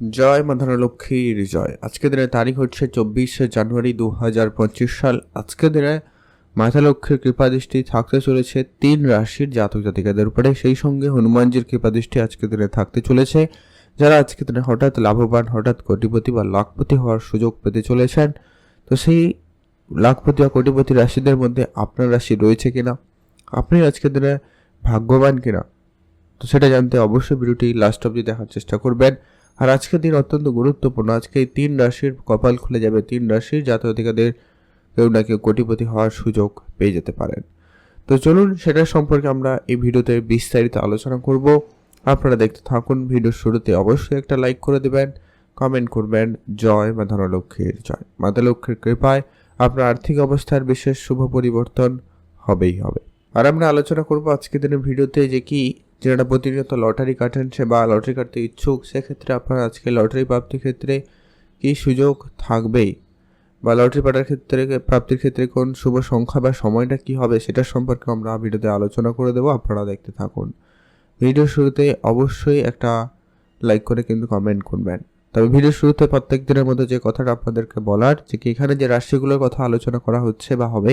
জয় লক্ষ্মীর জয় আজকের দিনের তারিখ হচ্ছে চব্বিশে জানুয়ারি দু হাজার পঁচিশ সাল। আজকের দিনে মাতা লক্ষ্মীর কৃপাদৃষ্টি থাকতে চলেছে তিন রাশির জাতক জাতিকাদের উপরে। সেই সঙ্গে হনুমানজির কৃপাদৃষ্টি আজকের দিনে থাকতে চলেছে, যারা আজকের দিনে হঠাৎ লাভবান, হঠাৎ কোটিপতি বা লাখপতি হওয়ার সুযোগ পেতে চলেছেন। তো সেই লাখপতি বা কোটিপতি রাশিদের মধ্যে আপনার রাশি রয়েছে কিনা? আপনি আজকের দিনে ভাগ্যবান কিনা? তো সেটা জানতে অবশ্যই ভিডিওটি লাস্ট অবধি দেখার চেষ্টা করবেন। আর আজকের দিন অত্যন্ত গুরুত্বপূর্ণ। আজকে এই তিন রাশির কপাল খুলে যাবে। তিন রাশির জাতকাধিকাদের কেউ না কেউ কোটিপতি হওয়ার সুযোগ পেয়ে যেতে পারেন। তো চলুন সেটা সম্পর্কে আমরা এই ভিডিওতে বিস্তারিত আলোচনা করব। আপনারা দেখতে থাকুন, ভিডিওর শুরুতে অবশ্যই একটা লাইক করে দেবেন, কমেন্ট করবেন, জয় মা ধনলক্ষ্মীর জয়। মাতা লক্ষ্মীর কৃপায় আপনার আর্থিক অবস্থার বিশেষ শুভ পরিবর্তন হবেই হবে। আর আমরা আলোচনা করব আজকের দিনের ভিডিওতে যে কি যারা প্রতিনিয়ত লটারি কাটেন সে বা লটারি কাটতে ইচ্ছুক, সেক্ষেত্রে আপনার আজকে লটারি প্রাপ্তির ক্ষেত্রে কী সুযোগ থাকবেই? বা লটারি পাটার ক্ষেত্রে, প্রাপ্তির ক্ষেত্রে কোন শুভ সংখ্যা বা সময়টা কি হবে সেটা সম্পর্কে আমরা ভিডিওতে আলোচনা করে দেবো, আপনারা দেখতে থাকুন। ভিডিও শুরুতে অবশ্যই একটা লাইক করে কিন্তু কমেন্ট করবেন। তবে ভিডিও শুরুতে প্রত্যেক দিনের মধ্যে যে কথাটা আপনাদেরকে বলার, যে কি এখানে যে রাশিগুলোর কথা আলোচনা করা হচ্ছে বা হবে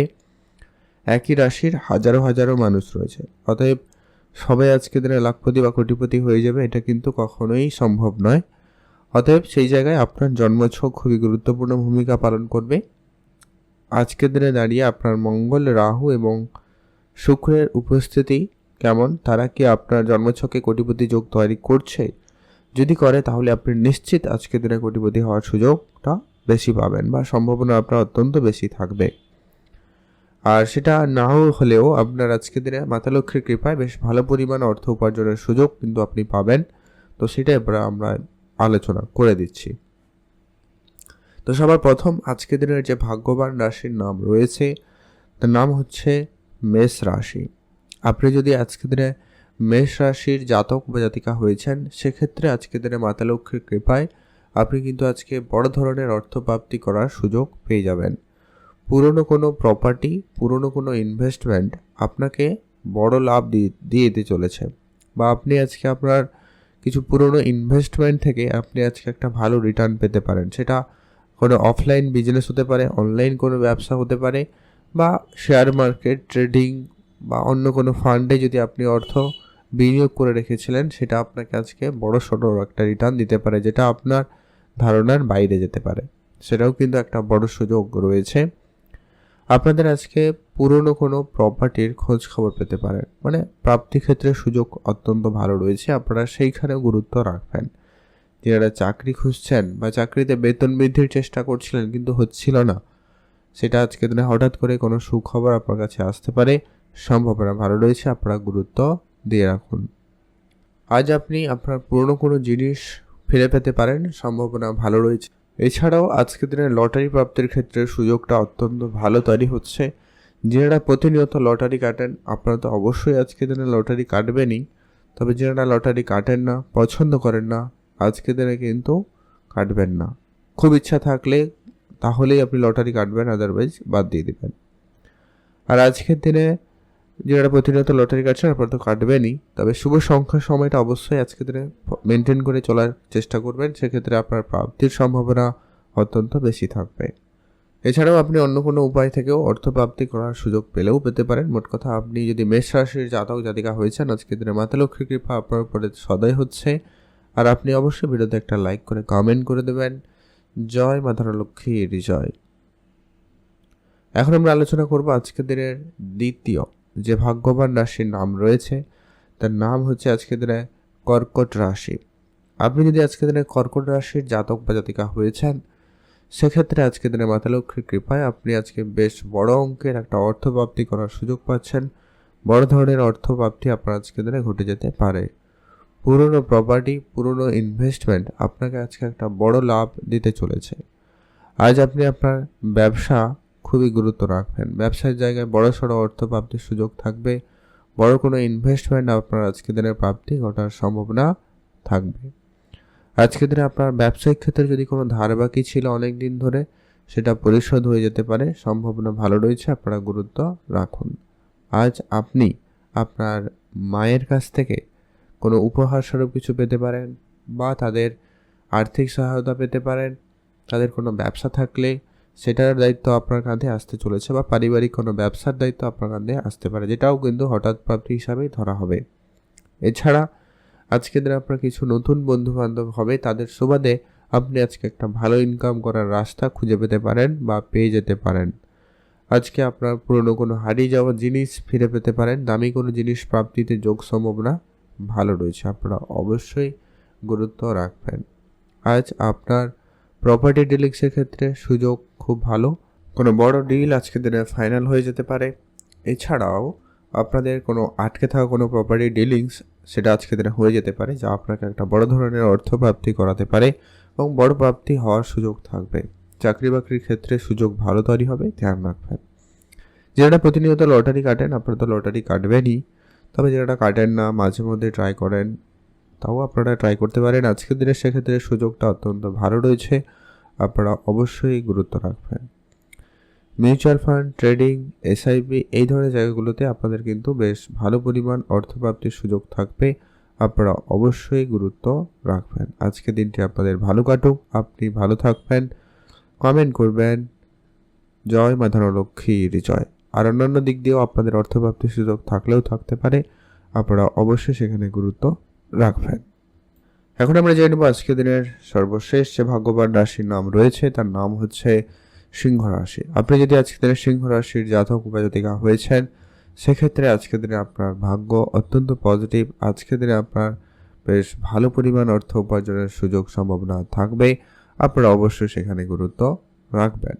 একই রাশির হাজারো হাজারো মানুষ রয়েছে। অতএব সবাই আজকে দিনে লাখপতি বা কোটিপতি হয়ে যাবে, এটা কিন্তু কখনোই সম্ভব নয়। অতএব সেই জায়গায় আপনার জন্মছক খুবই গুরুত্বপূর্ণ ভূমিকা পালন করবে। আজকের দিনে দাঁড়িয়ে আপনার মঙ্গল, রাহু এবং শুক্রের উপস্থিতি কেমন? তারা কি আপনার জন্মছকে কোটিপতি যোগ তৈরি করছে? যদি করে, তাহলে আপনি নিশ্চিত আজকের দিনে কোটিপতি হওয়ার সুযোগটা বেশি পাবেন বা সম্ভাবনা আপনার অত্যন্ত বেশি থাকবে। আর সেটা নাও হলেও আপনার আজকের দিনে মাতা লক্ষ্মীর কৃপায় বেশ ভালো পরিমাণ অর্থ উপার্জনের সুযোগ কিন্তু আপনি পাবেন। তো সেটাই আমরা আলোচনা করে দিচ্ছি। তো সবার প্রথম আজকের দিনের যে ভাগ্যবান রাশির নাম রয়েছে, তার নাম হচ্ছে মেষ রাশি। আপনি যদি আজকের দিনে মেষ রাশির জাতক বা জাতিকা হয়েছেন, সেক্ষেত্রে আজকের দিনে মাতা লক্ষ্মীর কৃপায় আপনি কিন্তু আজকে বড় ধরনের অর্থপ্রাপ্তি করার সুযোগ পেয়ে যাবেন। পুরনো কোনো প্রপার্টি পুরনো কোনো ইনভেস্টমেন্ট আপনাকে বড় লাভ দিয়ে দিতে চলেছে। বা আপনি আজকে আপনার কিছু পুরনো ইনভেস্টমেন্ট থেকে আপনি আজকে একটা ভালো রিটার্ন পেতে পারেন। সেটা কোনো অফলাইন বিজনেস হতে পারে অনলাইন কোনো ব্যবসা হতে পারে, বা শেয়ার মার্কেট ট্রেডিং বা অন্য কোনো ফান্ডে যদি আপনি অর্থ বিনিয়োগ করে রেখেছিলেন, সেটা আপনাকে আজকে বড় সড়ো একটা রিটার্ন দিতে পারে, যেটা আপনার ধারণার বাইরে যেতে পারে। সেটাও কিন্তু একটা বড় সুযোগ রয়েছে। আপনাদের আজকে পুরনো কোনো প্রপার্টির খোঁজ খবর পেতে পারেন। মানে প্রাপ্তি ক্ষেত্রে সুযোগ অত্যন্ত ভালো রয়েছে, আপনারা সেইখানেও গুরুত্ব রাখবেন। যারা চাকরি খুঁজছেন বা চাকরিতে বেতন বৃদ্ধির চেষ্টা করছিলেন কিন্তু হচ্ছিল না, সেটা আজকে দিনে হঠাৎ করে কোনো সুখবর আপনার কাছে আসতে পারে, সম্ভাবনা ভালো রয়েছে, আপনারা গুরুত্ব দিয়ে রাখুন। আজ আপনি আপনার পুরনো কোনো জিনিস ফিরে পেতে পারেন, সম্ভাবনা ভালো রয়েছে। এছাড়াও আজকের দিনে লটারি প্রাপ্তির ক্ষেত্রে সুযোগটা অত্যন্ত ভালো তৈরি হচ্ছে। যারা প্রতিনিয়ত লটারি কাটেন, আপনারা তো অবশ্যই আজকের দিনে লটারি কাটবেনই। তবে যারা লটারি কাটেন না, পছন্দ করেন না, আজকের দিনে কিন্তু কাটবেন না। খুব ইচ্ছা থাকলে তাহলেই আপনি লটারি কাটবেন আদারওয়াইজ বাদ দিয়ে দেবেন। আর আজকের দিনে যারা প্রতিনিয়ত লটারি কাটছেন আপনারা তো কাটবেনই। তবে শুভ সংখ্যার সময়টা অবশ্যই আজকে দিনে মেনটেন করে চলার চেষ্টা করবেন। সেক্ষেত্রে আপনার প্রাপ্তির সম্ভাবনা অত্যন্ত বেশি থাকবে। এছাড়াও আপনি অন্য কোনো উপায় থেকেও অর্থ প্রাপ্তি করার সুযোগ পেলেও পেতে পারেন। মোট কথা, আপনি যদি মেষ রাশির জাতক জাতিকা হয়েছেন আজকের দিনে মাতা লক্ষ্মী কৃপা আপনার উপরে সদয় হচ্ছে। আর আপনি অবশ্যই ভিডিওতে একটা লাইক করে কমেন্ট করে দেবেন। জয় মাতা লক্ষ্মীর জয়। এখন আমরা আলোচনা করব আজকের দিনের দ্বিতীয় যে ভাগ্যবান রাশির নাম রয়েছে, তার নাম হচ্ছে আজকের দিনে কর্কট রাশি। আপনি যদি আজকের দিনে কর্কট রাশির জাতক বা জাতিকা হয়েছেন, সেক্ষেত্রে আজকের দিনে মাতা লক্ষ্মীর কৃপায় আপনি আজকে বেশ বড় অঙ্কের একটা অর্থপ্রাপ্তি করার সুযোগ পাচ্ছেন। বড় ধরনের অর্থপ্রাপ্তি আপনার আজকের দিনে ঘটে যেতে পারে। পুরনো প্রপার্টি পুরনো ইনভেস্টমেন্ট আপনাকে আজকে একটা বড় লাভ দিতে চলেছে। আজ আপনি আপনার ব্যবসা খুবই গুরুত্ব রাখবেন। ব্যবসার জায়গায় বড় সড়ো অর্থ প্রাপ্তির সুযোগ থাকবে। বড় কোনো ইনভেস্টমেন্ট আপনার আজকে দিনের প্রাপ্তি ঘটার সম্ভাবনা থাকবে। আজকের দিনে আপনার ব্যবসায়িক ক্ষেত্রে যদি কোনো ধার বাকি ছিল অনেক দিন ধরে, সেটা পরিশোধ হয়ে যেতে পারে। সম্ভাবনা ভালো রয়েছে, আপনারা গুরুত্ব রাখুন। আজ আপনি আপনার মায়ের কাছ থেকে কোনো উপহার স্বরূপ কিছু পেতে পারেন বা তাদের আর্থিক সহায়তা পেতে পারেন। তাদের কোনো ব্যবসা থাকলে সেটার দায়িত্ব আপনার কাঁধে আসতে চলেছে বা পারিবারিক কোনো ব্যবসার দায়িত্ব আপনার কাঁধে আসতে পারে, যেটাও কিন্তু হঠাৎ প্রাপ্তি হিসাবেই ধরা হবে। এছাড়া আজকে দিনে আপনার কিছু নতুন বন্ধু বান্ধব হবে, তাদের সুবাদে আপনি আজকে একটা ভালো ইনকাম করার রাস্তা খুঁজে পেতে পারেন বা পেয়ে যেতে পারেন। আজকে আপনার পুরনো কোনো হারিয়ে যাওয়া জিনিস ফিরে পেতে পারেন, দামি কোনো জিনিস প্রাপ্তিতে যোগ সম্ভাবনা ভালো রয়েছে, আপনারা অবশ্যই গুরুত্ব রাখবেন। আজ আপনার প্রপার্টি ডিলিংসের ক্ষেত্রে সুযোগ খুব ভালো। কোনো বড় ডিল আজকে দিনে ফাইনাল হয়ে যেতে পারে। এছাড়াও আপনাদের কোনো আটকে থাকা কোনো প্রপার্টি ডিলিংস সেটা আজকে দিনে হয়ে যেতে পারে, যা আপনাকে একটা বড় ধরনের অর্থ প্রাপ্তি করাতে পারে এবং বড় প্রাপ্তি হওয়ার সুযোগ থাকবে। চাকরি বাকরির ক্ষেত্রে সুযোগ ভালো তৈরি হবে, ধ্যান রাখবেন। যারা প্রতিনিয়ত লটারি কাটেন, আপনারা তো লটারি কাটবেনই। তবে যারা কাটেন না, মাঝে মধ্যে ট্রাই করেন, তাও আপনারা ট্রাই করতে পারেন। আজকের দিনে সেক্ষেত্রে সুযোগটা অত্যন্ত ভালো রয়েছে। আপনারা অবশ্যই গুরুত্ব রাখবেন। মিউচুয়াল ফান্ড, ট্রেডিং এসআইপি এই ধরনের জায়গাগুলোতে আপনাদের কিন্তু বেশ ভালো পরিমাণ অর্থপ্রাপ্তির সুযোগ থাকবে। আপনারা অবশ্যই গুরুত্ব রাখবেন। আজকে দিনটি আপনাদের ভালো কাটুক। আপনি ভালো থাকবেন, কমেন্ট করবেন। জয় মা লক্ষ্মীর জয় আর অন্যান্য দিক দিয়েও আপনাদের অর্থপ্রাপ্তির সুযোগ থাকলেও থাকতে পারে। আপনারা অবশ্যই সেখানে গুরুত্ব রাখবেন। এখন আমরা জেনে নেব আজকে দিনের সর্বশেষ যে ভাগ্যবান রাশির নাম রয়েছে, তার নাম হচ্ছে সিংহ রাশি। আপনি যদি আজকে দিনে সিংহ রাশির জাতক উপাজাতিকা হয়েছেন, সেক্ষেত্রে আজকের দিনে আপনার ভাগ্য অত্যন্ত পজিটিভ আজকের দিনে আপনার বেশ ভালো পরিমাণ অর্থ উপার্জনের সুযোগ সম্ভাবনা থাকবে। আপনারা অবশ্যই সেখানে গুরুত্ব রাখবেন।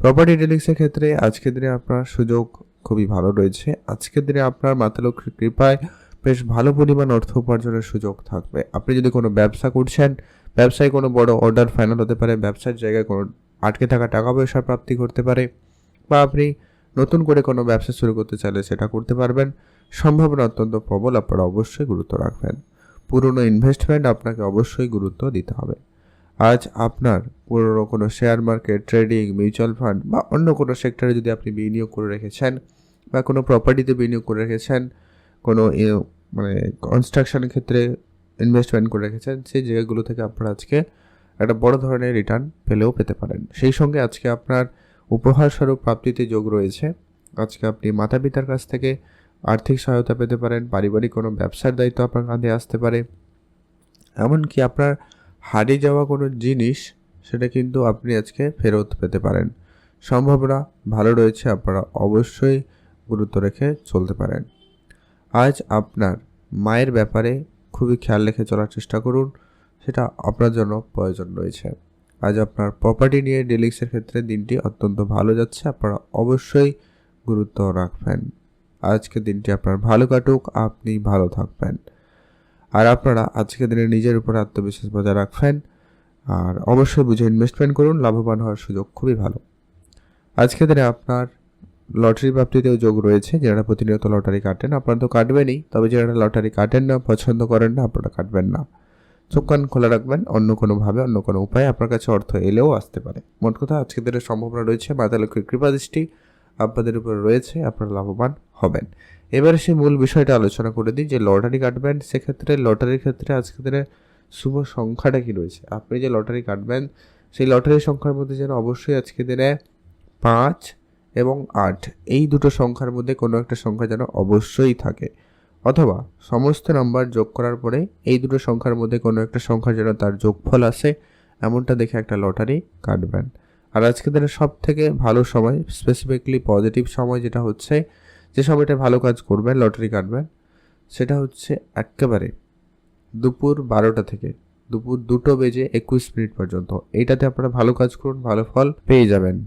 প্রপার্টি ডিলিংসের ক্ষেত্রে আজকের দিনে আপনার সুযোগ খুবই ভালো রয়েছে। আজকের দিনে আপনার মাতালক্ষ্মীর কৃপায় বেশ ভালো পরিমাণ অর্থ উপার্জনের সুযোগ থাকবে। আপনি যদি কোনো ব্যবসা করছেন, ব্যবসায় কোনো বড় অর্ডার ফাইনাল হতে পারে, ব্যবসার জায়গায় কোনো আটকে থাকা টাকা পয়সা প্রাপ্তি করতে পারে, বা আপনি নতুন করে কোনো ব্যবসা শুরু করতে চাইলে সেটা করতে পারবেন। সম্ভাবনা অত্যন্ত প্রবল, আপনারা অবশ্যই গুরুত্ব রাখবেন। পুরনো ইনভেস্টমেন্ট আপনাকে অবশ্যই গুরুত্ব দিতে হবে। আজ আপনার পুরনো কোনো share market trading mutual fund বা অন্য কোনো সেক্টরে যদি আপনি বিনিয়োগ করে রেখেছেন, বা কোনো প্রপার্টিতে বিনিয়োগ করে রেখেছেন কোনো মানে কনস্ট্রাকশনের ক্ষেত্রে ইনভেস্টমেন্ট করে রেখেছেন, সেই জায়গাগুলো থেকে আপনারা আজকে একটা বড় ধরনের রিটার্ন পেলেও পেতে পারেন। সেই সঙ্গে আজকে আপনার উপহার স্বরূপ প্রাপ্তিতে যোগ রয়েছে। আজকে আপনি মাতা পিতার কাছ থেকে আর্থিক সহায়তা পেতে পারেন, পারিবারিক কোনো ব্যবসার দায়িত্ব আপনার কাঁধে আসতে পারে। এমনকি আপনার হারিয়ে যাওয়া কোনো জিনিস, সেটা কিন্তু আপনি আজকে ফেরত পেতে পারেন। সম্ভাবনা ভালো রয়েছে, আপনারা অবশ্যই গুরুত্ব রেখে চলতে পারেন। আজ আপনার মায়ের ব্যাপারে খুবই খেয়াল রেখে চলার চেষ্টা করুন। সেটা আপনার জন্য প্রয়োজন রয়েছে। আজ আপনার প্রপার্টি নিয়ে ডিলিংসের ক্ষেত্রে দিনটি অত্যন্ত ভালো যাচ্ছে। আপনারা অবশ্যই গুরুত্ব রাখবেন। আজকে দিনটি আপনার ভালো কাটুক, আপনি ভালো থাকবেন। আর আপনারা আজকের দিনে নিজের উপর আত্মবিশ্বাস বজায় রাখবেন। আর অবশ্যই বুঝে ইনভেস্টমেন্ট করুন, লাভবান হওয়ার সুযোগ খুবই ভালো। আজকের দিনে আপনার লটারি প্রাপ্তিতেও যোগ রয়েছে। যারা প্রতিনিয়ত লটারি কাটেন, আপনারা তো কাটবেনই। তবে যারা লটারি কাটেন না, পছন্দ করেন না, আপনারা কাটবেন না। চোখ কান খোলা রাখবেন, অন্য কোনোভাবে, অন্য কোনো উপায়ে আপনার কাছে অর্থ এলেও আসতে পারে। মোট কথা, আজকের দিনের সম্ভাবনা রয়েছে, মাতা লক্ষ্মীর কৃপা দৃষ্টি আপনাদের উপর রয়েছে, আপনারা লাভবান হবেন। এবারে সেই মূল বিষয়টা আলোচনা করে দিই, যে লটারি কাটবেন, সেক্ষেত্রে লটারির ক্ষেত্রে আজকের দিনে শুভ সংখ্যাটা কী রয়েছে? আপনি যে লটারি কাটবেন, সেই লটারির সংখ্যার মধ্যে যেন অবশ্যই আজকে দিনে পাঁচ এবং আট। এই দুটো সংখ্যার মধ্যে কোনো একটা সংখ্যা যেন অবশ্যই থাকে। অথবা সমস্ত নাম্বার যোগ করার পরে এই দুটো সংখ্যার মধ্যে কোনো একটা সংখ্যা যেন তার যোগফল আসে, এমনটা দেখে একটা লটারি কাটবেন। আর আজকে দিনে সব থেকে ভালো সময় স্পেসিফিকলি পজিটিভ সময় যেটা হচ্ছে, যে সময়টা ভালো কাজ করবেন লটারি কাটবেন, সেটা হচ্ছে একেবারে দুপুর বারোটা থেকে, দুপুর দুটো বেজে একুশ মিনিট পর্যন্ত। এইটাতে আপনারা ভালো কাজ করুন, ভালো ফল পেয়ে যাবেন।